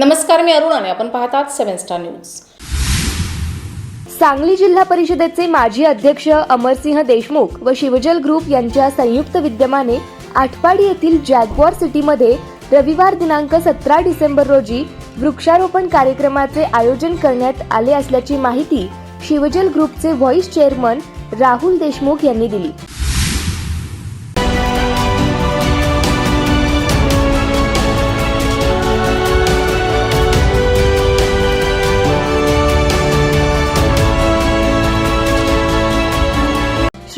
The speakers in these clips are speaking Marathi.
नमस्कार मी अरुण आणि आपण पाहतात सेव्हन स्टार न्यूज. सांगली जिल्हा परिषदेचे माजी अध्यक्ष अमरसिंह देशमुख व शिवजल ग्रुप यांच्या संयुक्त विद्यमाने आटपाडी येथील जॅगवॉर सिटीमध्ये रविवार दिनांक सतरा डिसेंबर रोजी वृक्षारोपण कार्यक्रमाचे आयोजन करण्यात आले असल्याची माहिती शिवजल ग्रुपचे व्हॉइस चेअरमन राहुल देशमुख यांनी दिली.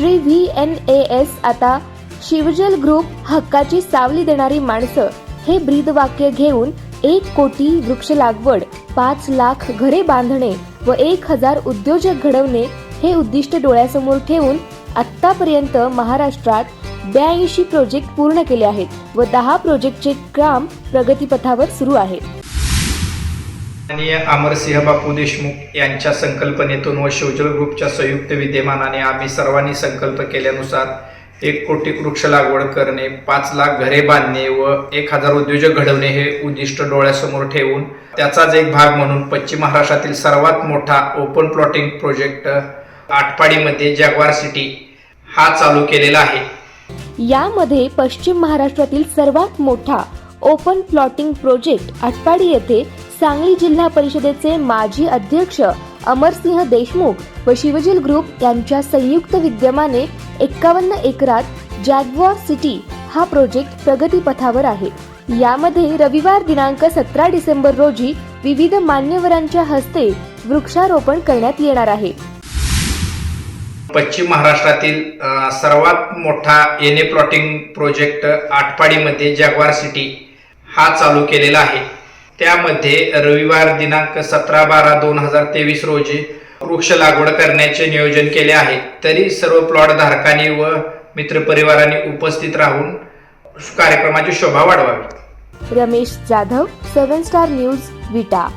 Shri V N A S आता शिवजल ग्रुप हक्काची सावली देणारी माणसं हे ब्रीदवाक्य घेऊन एक कोटी वृक्ष लागवड पाच लाख घरे बांधणे व एक हजार उद्योजक घडवणे हे उद्दिष्ट डोळ्यासमोर ठेवून आत्तापर्यंत महाराष्ट्रात ब्याऐंशी प्रोजेक्ट पूर्ण केले आहेत व दहा प्रोजेक्टचे काम प्रगतीपथावर सुरू आहे माननीय अमरसिंह बापू देशमुख यांच्या संकल्पनेतून व शिवजल ग्रुपच्या संयुक्त विद्यमानाने आम्ही सर्वांनी संकल्प केल्यानुसार एक कोटी वृक्ष लागवड करणे पाच लाख घरे बांधणे व एक हजार उद्योजक घडवणे हे उद्दिष्ट डोळ्यासमोर ठेवून त्याचाच एक भाग म्हणून पश्चिम महाराष्ट्रातील सर्वात मोठा ओपन प्लॉटिंग प्रोजेक्ट आटपाडीमध्ये जगवार सिटी हा चालू केलेला आहे. यामध्ये पश्चिम महाराष्ट्रातील सर्वात मोठा ओपन प्लॉटिंग प्रोजेक्ट आटपाडी येथे सांगली जिल्हा परिषदेचे माजी अध्यक्ष अमरसिंह देशमुख व शिवजील ग्रुप यांच्या संयुक्त विद्यमाने एक्कावन्न एकरात जॅगवॉर सिटी हा प्रोजेक्ट प्रगतीपथावर आहे. यामध्ये रविवार दिनांक सतरा डिसेंबर रोजी विविध मान्यवरांच्या हस्ते वृक्षारोपण करण्यात येणार आहे. पश्चिम महाराष्ट्रातील सर्वात मोठा एने प्लॉटिंग प्रोजेक्ट आटपाडीमध्ये जॅगवार सिटी हा चालू केलेला आहे. त्यामध्ये रविवार दिनांक सतरा बारा दोन हजार तेवीस रोजी वृक्ष लागवड करण्याचे नियोजन केले आहे. तरी सर्व प्लॉट धारकांनी व मित्रपरिवारांनी उपस्थित राहून कार्यक्रमाची शोभा वाढवावी. Ramesh Jadhav seven star news Vita.